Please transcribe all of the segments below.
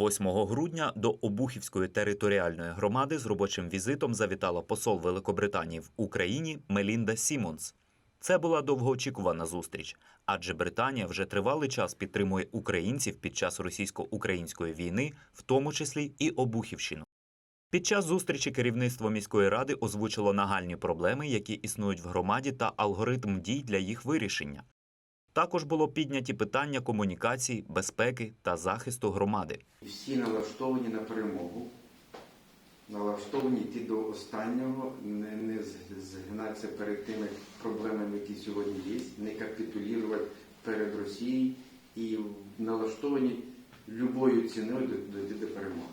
8 грудня до Обухівської територіальної громади з робочим візитом завітала посол Великобританії в Україні Мелінда Сімонс. Це була довгоочікувана зустріч, адже Британія вже тривалий час підтримує українців під час російсько-української війни, в тому числі і Обухівщину. Під час зустрічі керівництво міської ради озвучило нагальні проблеми, які існують в громаді, та алгоритм дій для їх вирішення. Також було підняті питання комунікації, безпеки та захисту громади. Всі налаштовані на перемогу, налаштовані йти до останнього, не, не згинатися перед тими проблемами, які сьогодні є, не капітулювати перед Росією і налаштовані любою ціною дойти до перемоги.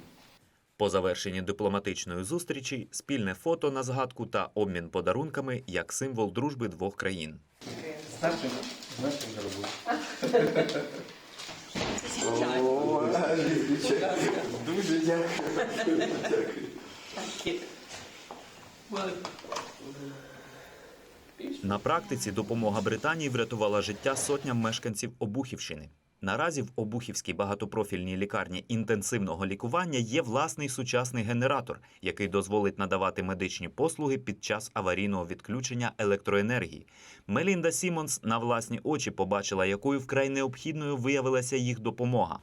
По завершенні дипломатичної зустрічі спільне фото на згадку та обмін подарунками як символ дружби двох країн. Дуже дякую. На практиці допомога Британії врятувала життя сотням мешканців Обухівщини. Наразі в Обухівській багатопрофільній лікарні інтенсивного лікування є власний сучасний генератор, який дозволить надавати медичні послуги під час аварійного відключення електроенергії. Мелінда Сімонс на власні очі побачила, якою вкрай необхідною виявилася їх допомога.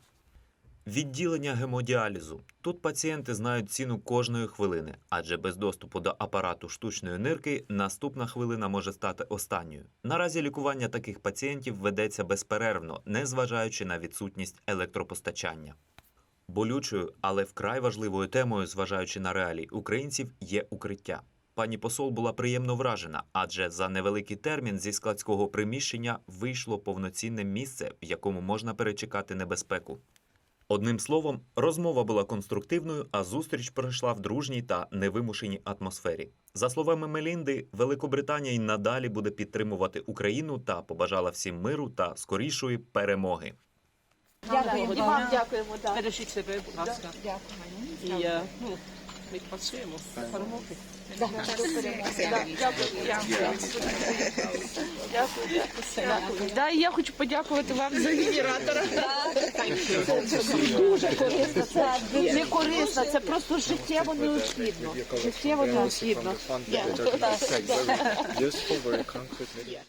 Відділення гемодіалізу. Тут пацієнти знають ціну кожної хвилини, адже без доступу до апарату штучної нирки наступна хвилина може стати останньою. Наразі лікування таких пацієнтів ведеться безперервно, незважаючи на відсутність електропостачання. Болючою, але вкрай важливою темою, зважаючи на реалії українців, є укриття. Пані посол була приємно вражена, адже за невеликий термін зі складського приміщення вийшло повноцінне місце, в якому можна перечекати небезпеку. Одним словом, розмова була конструктивною, а зустріч пройшла в дружній та невимушеній атмосфері. За словами Мелінди, Великобританія й надалі буде підтримувати Україну та побажала всім миру та скорішої перемоги. Дякуємо. І вам дякуємо. Бережіть себе, будь ласка. Дякуємо. Перемоги. Да, Дякую. Я хочу подякувати вам за генератора. Дуже корисно. Це не корисно, це просто життєво необхідно. Життєво необхідно.